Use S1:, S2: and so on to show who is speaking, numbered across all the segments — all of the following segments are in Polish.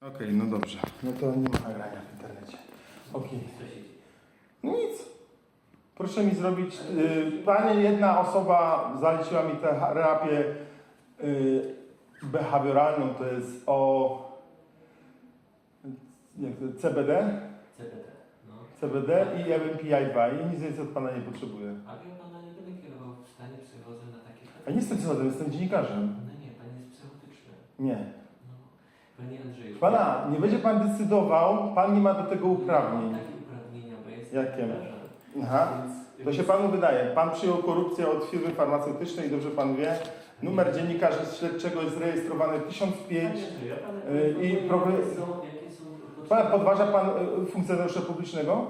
S1: Okej, no dobrze. No to nie ma nagrania w internecie. Okej. No nic. Proszę mi zrobić. Y, panie, jedna osoba zaleciła mi terapię y, behawioralną, to jest o jak to, CBD,
S2: CBD. No.
S1: CBD i MMPI-2 i nic więcej od pana nie potrzebuję.
S2: Ale ja pana nie będę kierował w stanie psychozy na takie
S1: A nie jestem psychologiem, jestem dziennikarzem.
S2: No nie, pan jest psychotyczny.
S1: Nie.
S2: Panie Andrzeju.
S1: Pana, nie będzie pan decydował, pan nie ma do tego uprawnień.
S2: Takie uprawnienia, bo jest
S1: Jakie? Aha. To się panu wydaje. Pan przyjął korupcję od firmy farmaceutycznej, dobrze pan wie. Numer dziennikarza śledczego jest rejestrowany 1005.
S2: Panie Andrzeju, ja pana
S1: y, i
S2: są
S1: Pan, podważa pan y, funkcjonariusza publicznego?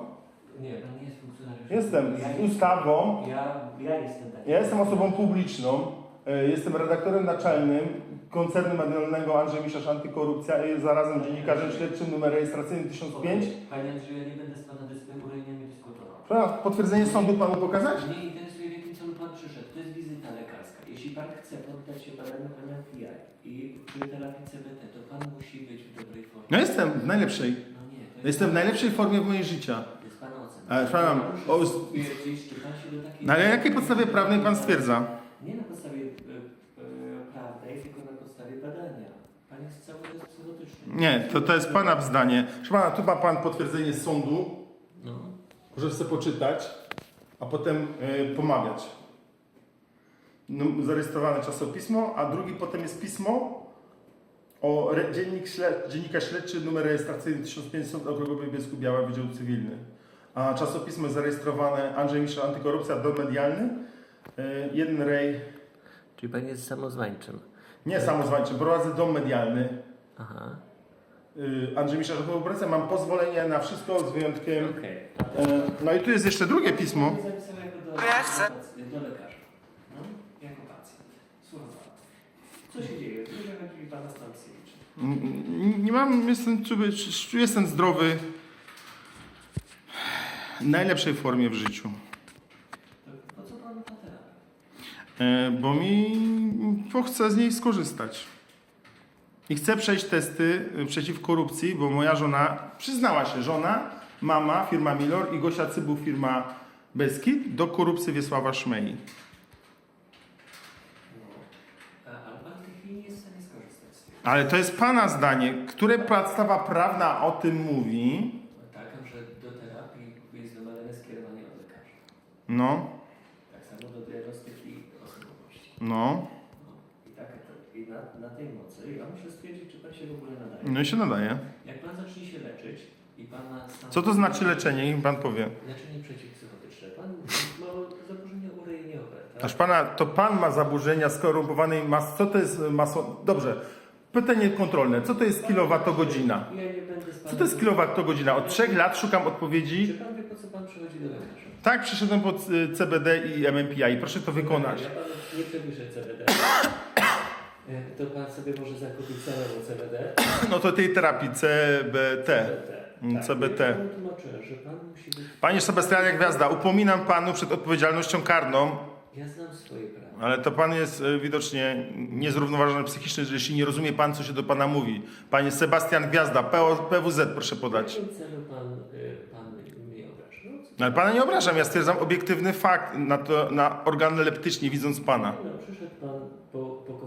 S2: Nie, pan nie jest funkcjonariuszem.
S1: Jestem. Z ustawą.
S2: Ja, ja jestem.
S1: Ja jestem osobą publiczną. Y, Jestem redaktorem naczelnym koncernu medialnego Andrzej Miszasz Antykorupcja i zarazem dziennikarzem śledczym numer rejestracyjny 1005.
S2: Panie Andrzeju, ja nie będę z pana dyscyplinarnymi dyskutował.
S1: Potwierdzenie sądu panu pokazać?
S2: Mnie interesuje, w jakim celu pan przyszedł. To jest wizyta lekarska. Jeśli pan chce poddać się badaniu MMPI i przy terapii CBT, to pan musi być w dobrej formie.
S1: No jestem w najlepszej.
S2: No nie, jest,
S1: Jestem w najlepszej formie w mojej życia.
S2: to jest pana ocena.
S1: Ale, o-
S2: stwierdzić, czy pan się do takiej...
S1: No ale na jakiej podstawie prawnej pan stwierdza?
S2: Nie na podstawie e, e, prawnej, tylko na podstawie badania. Pan jest cały czas psychotyczny.
S1: Nie, to, to jest pana zdanie. Proszę pana, tu ma pan potwierdzenie z sądu,
S2: No.
S1: Proszę sobie poczytać, a potem y, pomawiać. No, zarejestrowane czasopismo, a drugi potem jest pismo o re, dziennik śled, dziennika śledczy numer rejestracyjny 1500 Okręgowy Biesku Biała Wydział Cywilny. A czasopismo jest zarejestrowane Andrzej Misza Antykorupcja, dom medialny. Y, jeden rej,
S2: Czyli pan jest samozwańczym.
S1: nie samozwańczy, prowadzę dom medialny.
S2: Aha.
S1: Y, Andrzej Misza Antykorupcja, mam pozwolenie na wszystko z wyjątkiem...
S2: Okej.
S1: Y, no i tu jest jeszcze drugie pismo.
S2: Do,
S3: Ja chcę.
S2: do lekarza. No, jako pacjent. Słucham pana. Co się dzieje? Dużo chodzi pana stan psychiczny.
S1: Mm, Nie mam, jestem, czu- jestem zdrowy. W najlepszej formie w życiu.
S2: To po co panu ta terapia?
S1: E, Bo mi, bo chcę z niej skorzystać. I chcę przejść testy y, przeciw korupcji, bo moja żona przyznała się, żona, mama, firma Milor i Gosia Cybu, firma Beskid, do korupcji Wiesława Szmei.
S2: No. A, ale pan w tej chwili nie jest w stanie skorzystać z tego.
S1: Ale to jest pana zdanie. Które podstawa prawna o tym mówi?
S2: Taka, że do terapii jest wymagane skierowanie od lekarza.
S1: No,
S2: Tak samo do diagnostyki osobowości.
S1: no.
S2: No. I, tak, i na, na tej mocy ja muszę stwierdzić, czy pan się w ogóle nadaje.
S1: No i się nadaje.
S2: Jak pan zacznie się leczyć i pan ma stan...
S1: Co to znaczy leczenie? Niech pan powie.
S2: Leczenie przeciwpsychotyczne. Pan ma zaburzenia urejeniowe, tak?
S1: Aż pana, to pan ma zaburzenia skorumpowanej mas. Co to jest maso? Dobrze. Pytanie kontrolne. Co to jest kilowatogodzina?
S2: Ja nie będę z
S1: Co to jest kilowatogodzina? Od trzech lat szukam
S2: Czy
S1: odpowiedzi.
S2: pan wie, po co pan przychodzi do lekarza?
S1: Tak, przyszedłem pod y, CBD i MMPI. Proszę to wykonać.
S2: Ja panu nie przepiszę CBD. E, To pan sobie może zakupić samemu CBD.
S1: No to tej terapii CBT. Mm,
S2: Tak.
S1: CBT.
S2: Ja panu tłumaczyłem, że pan musi być...
S1: Panie Sebastianie Gwiazda, upominam panu przed odpowiedzialnością karną,
S2: Ja znam swoje prawa.
S1: ale to pan jest y, widocznie niezrównoważony psychicznie, że jeśli nie rozumie pan, co się do pana mówi. Panie Sebastian Gwiazda, PO, PWZ proszę
S2: W
S1: podać.
S2: jakim celu pan, y, pan mnie? No,
S1: Ale pana nie obrażam, ja stwierdzam obiektywny fakt na, to, na organoleptycznie, widząc pana.
S2: No, przyszedł pan po, po.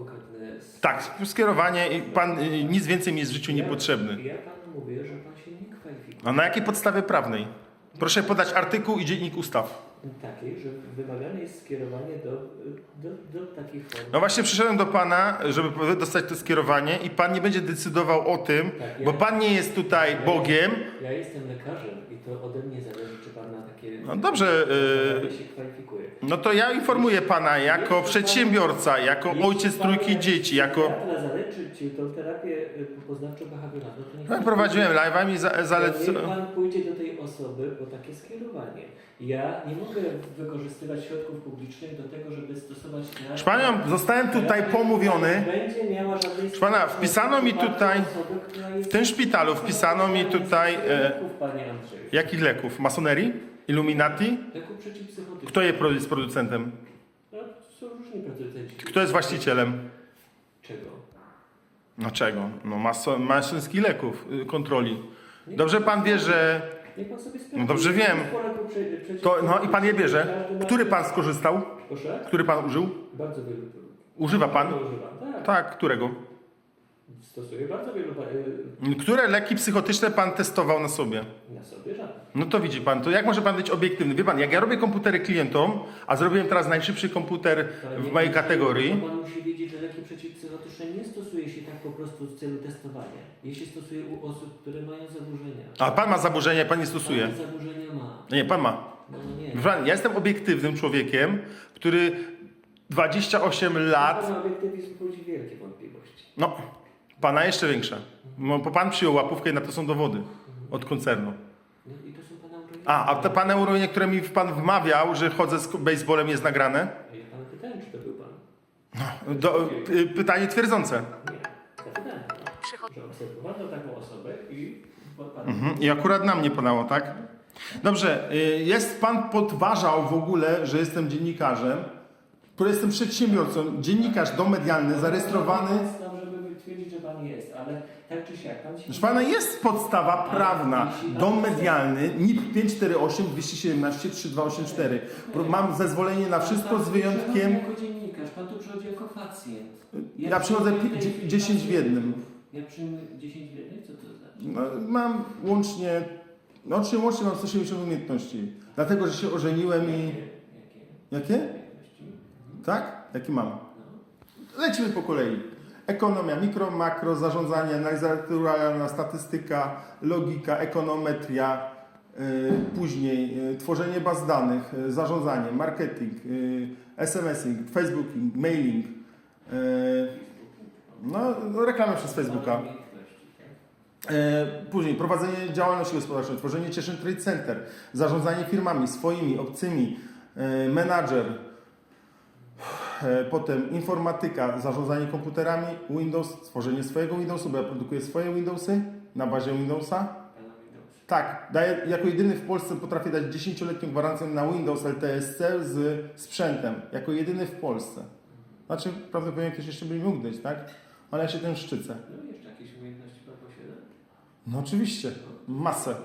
S1: Tak, skierowanie i pan, y, nic więcej mi jest w życiu niepotrzebny.
S2: Ja panu mówię, że pan się nie kwalifikuje.
S1: A na jakiej podstawie prawnej? Proszę podać artykuł i dziennik ustaw.
S2: Takiej, że wymagane jest skierowanie do, do, do takiej formy.
S1: No właśnie przyszedłem do pana, żeby dostać to skierowanie i pan nie będzie decydował o tym,
S2: Tak, ja-
S1: bo pan nie jest tutaj Bogiem.
S2: Ja jestem lekarzem i to ode mnie zależy, czy pan na takie
S1: No dobrze, y,
S2: się kwalifikuje.
S1: no to ja informuję pana jako przedsiębiorca, jako ojciec trójki dzieci, jako...
S2: Ja zaleczy ci tą terapię y, poznawczo-behawioralną, to niech
S1: Ja
S2: pan
S1: prowadziłem live'ami, za,
S2: to
S1: zalecę...
S2: Niech pan pójdzie do tej osoby po takie skierowanie. Ja nie mogę wykorzystywać środków publicznych do tego, żeby stosować...
S1: Proszę panią, zostałem tutaj pomówiony.
S2: Będzie miała żadnej...
S1: Proszę pana, wpisano mi tutaj- W tym szpitalu wpisano mi tutaj... E, jakich leków? Masonerii? Illuminati?
S2: Leków przeciwpsychotycznych.
S1: Kto jest producentem?
S2: No, są różni producenci.
S1: Kto jest właścicielem?
S2: Czego?
S1: Dlaczego? No maso, maszynski leków, y, kontroli. Dobrze pan wie, że...
S2: Niech pan sobie sprawdzi.
S1: No dobrze wiem. To, no i pan je bierze. Który pan skorzystał?
S2: Proszę?
S1: Który pan użył?
S2: Bardzo wielu.
S1: Używa pan?
S2: Używam, tak.
S1: Tak, którego?
S2: Stosuję bardzo wielu y,
S1: Które leki psychotyczne pan testował na sobie?
S2: na sobie żadnych.
S1: No to widzi pan, to jak może pan być obiektywny? Wie pan, jak ja robię komputery klientom, a zrobiłem teraz najszybszy komputer w mojej kategorii,
S2: to Pan musi wiedzieć, że leki przeciwpsychotyczne nie stosuje się tak po prostu w celu testowania. Je się stosuje u osób, które mają zaburzenia.
S1: a pan ma zaburzenia, pan nie stosuje.
S2: Pan zaburzenia ma.
S1: Nie, pan ma.
S2: No nie.
S1: Pan, ja jestem obiektywnym człowiekiem, który 28 lat,
S2: Pan obiektywizm budzi wielkie wątpliwości.
S1: no, pana jeszcze większe. No, bo pan przyjął łapówkę i na to są dowody od koncernu.
S2: No i to są pana urojenia.
S1: A, a te pane urojenie, które mi pan wmawiał, że chodzę z baseballem jest nagrane?
S2: Ja pana pytałem, czy to był pan.
S1: Do, y, pytanie twierdzące.
S2: Że obserwowano taką osobę i pan
S1: Mhm. I akurat na mnie padało, tak? Dobrze, y, jest pan podważał w ogóle, że jestem dziennikarzem, który jestem przedsiębiorcą, dziennikarz domedialny, zarejestrowany.
S2: Znam, żeby twierdzić, że pan jest, ale tak czy siak, pan się...
S1: Proszę pana, jest podstawa prawna. Dom medialny, NIP 548 217 3284. Pro- Mam zezwolenie na wszystko z wyjątkiem.
S2: Pan tu przychodzi jako pacjent.
S1: Ja przychodzę pi- dzie-
S2: chwili
S1: 10 w jednym.
S2: Ja przyjmuję 10 w jednym? Co to znaczy?
S1: No, mam łącznie, no, łącznie, łącznie mam 170 umiejętności. Dlatego, że się ożeniłem i...
S2: Jakie?
S1: Jakie?
S2: umiejętności?
S1: Tak? Jaki mam?
S2: No.
S1: Lecimy po kolei. Ekonomia, mikro, makro, zarządzanie, analiza naturalna, statystyka, logika, ekonometria, y, później y, tworzenie baz danych, y, zarządzanie, marketing, y, SMS-ing, Facebooking, mailing, y, no, reklamy przez Facebooka. E, Później prowadzenie działalności gospodarczej, tworzenie cieszyn trade center, zarządzanie firmami swoimi, obcymi, e, menadżer, e, potem informatyka, zarządzanie komputerami, Windows, stworzenie swojego Windowsu, bo ja produkuję swoje Windowsy na bazie Windowsa. Tak, daję, jako jedyny w Polsce potrafię dać 10-letnią gwarancję na Windows LTSC z sprzętem. Jako jedyny w Polsce. Znaczy, prawdopodobnie ktoś jeszcze by mógł dać, tak? Ale ja się tym szczycę.
S2: No jeszcze jakieś umiejętności pan posiada?
S1: No oczywiście, masę.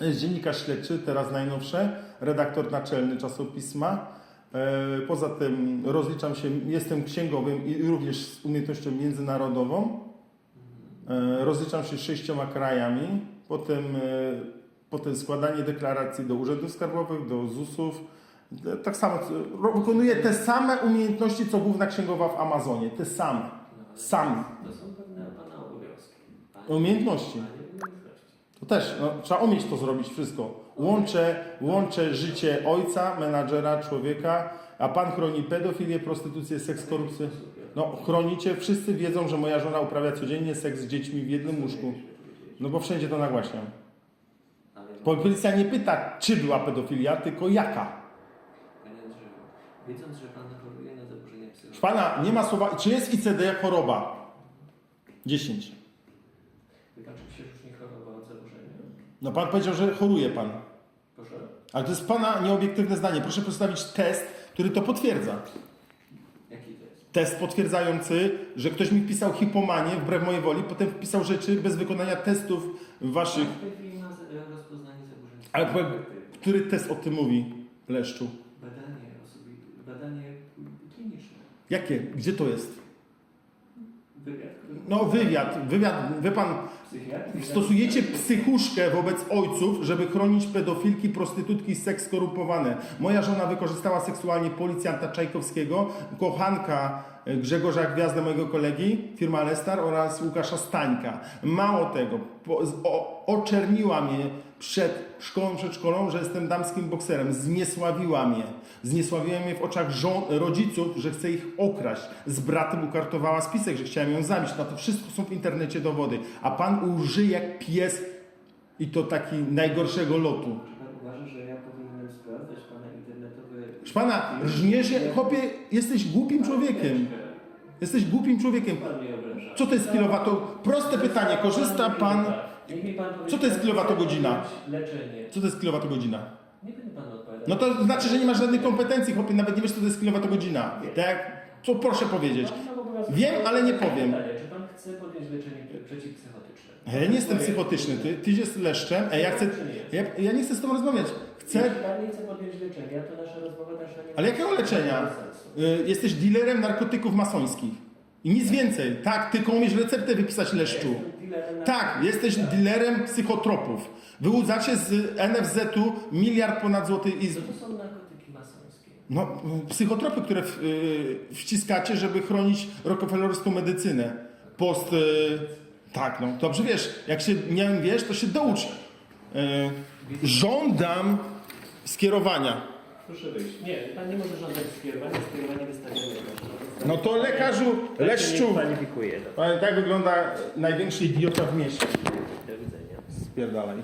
S2: No.
S1: Jest dziennikarz śledczy, teraz najnowsze, redaktor naczelny czasopisma. E, Poza tym rozliczam się, jestem księgowym i również z umiejętnością międzynarodową. E, Rozliczam się z sześcioma krajami. Potem, e, potem składanie deklaracji do urzędów skarbowych, do ZUS-ów. Tak samo, wykonuję te same umiejętności, co główna księgowa w Amazonie. Te same.
S2: No, ale
S1: Sam.
S2: To są pewne pana obowiązki.
S1: Umiejętności. To też, no, trzeba umieć to zrobić wszystko. Łączę, łączę życie ojca, menadżera, człowieka, a pan chroni pedofilię, prostytucję, seks, korupcję. No, chronicie, wszyscy wiedzą, że moja żona uprawia codziennie seks z dziećmi w jednym łóżku. No bo wszędzie to nagłaśniam. Bo Policja nie pyta, czy była pedofilia, tylko jaka.
S2: Panie Andrzeju, wiedząc, że pan choruje na zaburzenia
S1: Proszę pana, nie ma słowa, czy jest ICD choroba? 10.
S2: wie pan, czym się choroba zaburzenia?
S1: No pan powiedział, że choruje pan.
S2: Proszę?
S1: Ale to jest pana nieobiektywne zdanie. Proszę postawić test, który to potwierdza.
S2: Jaki to jest?
S1: test potwierdzający, że ktoś mi wpisał hipomanię wbrew mojej woli, potem wpisał rzeczy bez wykonania testów waszych.
S2: W tej chwili ma z- rozpoznanie zaburzeń
S1: Ale powiem- Który test o tym mówi, Leszczu? Jakie? Gdzie to jest?
S2: Wywiad.
S1: No wywiad, wywiad, wie pan, stosujecie psychuszkę wobec ojców, żeby chronić pedofilki, prostytutki, seks skorumpowane. Moja żona wykorzystała seksualnie policjanta Czajkowskiego, kochanka e, Grzegorza Gwiazdę, mojego kolegi, firma Lestar oraz Łukasza Stańka. Mało tego, po, o, oczerniła mnie przed szkołą, przed szkolą, że jestem damskim bokserem. Zniesławiła mnie. Zniesławiła mnie w oczach żon, rodziców, że chcę ich okraść. Z bratem ukartowała spisek, że chciałem ją zabić. Na to wszystko są w internecie dowody. A pan łży jak pies i to taki najgorszego lotu.
S2: Pan uważa, że ja powinienem sprawdzać pana internetowe...
S1: Proszę pana, żniesz, chłopie, jesteś głupim człowiekiem. Jesteś głupim człowiekiem. Co to jest kilowato? Proste pytanie. Korzysta pan...
S2: Niech mi pan powie,
S1: Co to jest kilowatogodzina?
S2: Leczenie.
S1: Co to jest kilowatogodzina?
S2: Nie będę panu odpowiadał.
S1: No to znaczy, że nie masz żadnych kompetencji, chłopie, nawet nie wiesz, co to jest kilowatogodzina. Tak. Co proszę powiedzieć.
S2: Pan ma obowiązek-
S1: Wiem, ale nie powiem.
S2: Pytanie, Czy pan chce podjąć leczenie przeciwpsychotyczne.
S1: Ja nie jestem psychotyczny, ty, ty jest leszczem, a ja chcę... Ja, ja nie chcę z tobą rozmawiać. Chcę...
S2: Jeśli pan nie chce podjąć leczenia, to nasza rozmowa nasza nie
S1: Ale jakiego leczenia?
S2: ma sensu.
S1: Y, jesteś dealerem narkotyków masońskich. I nic więcej. Tak, tylko umiesz receptę wypisać leszczu.
S2: Jestem dealerem
S1: Tak, jesteś dealerem psychotropów. Wyłudzacie z NFZ-u miliard ponad złotych i...
S2: Co to są narkotyki masońskie?
S1: No, psychotropy, które w, y, wciskacie, żeby chronić rockefellerską medycynę. Post... Y, tak, no. Dobrze wiesz, jak się nie wiesz, to się doucz. Y, żądam skierowania.
S2: Proszę wyjść. Nie, pan nie może żądać skierowania, skierowanie wystawia lekarz.
S1: No to lekarzu, leszczu.
S2: kwalifikuje.
S1: Tak wygląda największy idiota w mieście.
S2: Do widzenia.
S1: Spierdalaj.